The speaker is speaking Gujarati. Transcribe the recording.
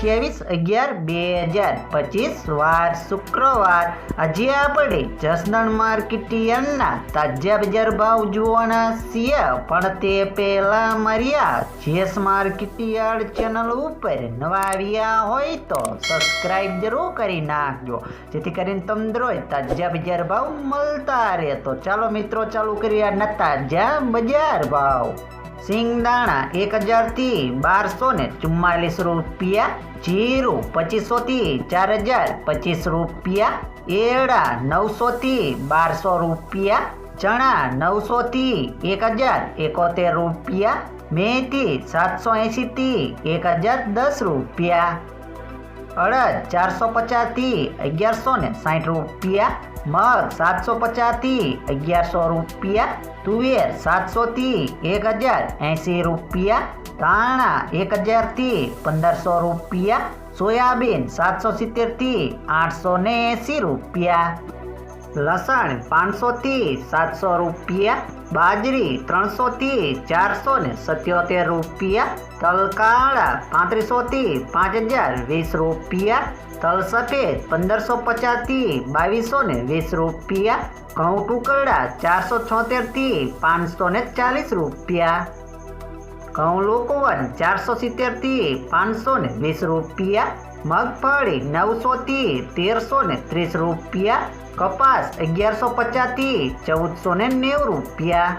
અઠ્યાવીસ, અગિયાર, બે હજાર પચીસ, વાર, શુક્રવાર. આજે આપણે જસદણ માર્કેટિયનના તાજા બજાર ભાવ જોવાના છીએ. પણ તે પહેલા માર્યા, જેસ માર્કેટિયાર્ડ ચેનલ ઉપર નવા આવ્યા હોય તો સબસ્ક્રાઈબ જરૂર કરી નાખજો. જેથી કરીને તમને રોજ તાજા બજાર ભાવ મળતા રહે. તો ચાલો મિત્રો, ચાલુ કરીએ આજના તાજા બજાર ભાવ. સિંગદાણા એક હજારથી બારસો ને ચુમ્માલીસ રૂપિયા, જીરું પચીસોથી ચાર હજાર પચીસ રૂપિયા એડા નવસોથી બારસો રૂપિયા, ચણા નવસોથી એક હજાર એકોતેર રૂપિયા, મેથી સાતસો એંશીથી એક હજાર દસ રૂપિયા. અડદ ચારસો પચાસથી અગિયારસો ને સાઠ રૂપિયા. મગ સાતસો પચાસથી અગિયારસો રૂપિયા. તુવેર સાતસોથી એક હજાર એંસી રૂપિયા. ધાણા એક હજારથી પંદરસો રૂપિયા. સોયાબીન સાતસો સિત્તેરથી આઠસો ને એંશી રૂપિયા. લસણ પાંચસોથી સાતસો રૂપિયા, બાજરી ત્રણસોથી ચારસો ને સત્યોતેર રૂપિયા, તલકાળા પાંત્રીસોથી પાંચ હજાર વીસ રૂપિયા તલ સફેદ પંદરસો પચાસથી બાવીસો ને વીસ રૂપિયા, ઘઉં ટુકડા ચારસો છોતેરથી પાંચસો ને ચાલીસ રૂપિયા, ઘઉં લોકોવન ચારસો સિત્તેરથી પાંચસો ને વીસ રૂપિયા મગફળી નવસોથી તેરસો ને ત્રીસ રૂપિયા કપાસ અગિયારસો પચાસથી ચૌદસો ને નેવું રૂપિયા.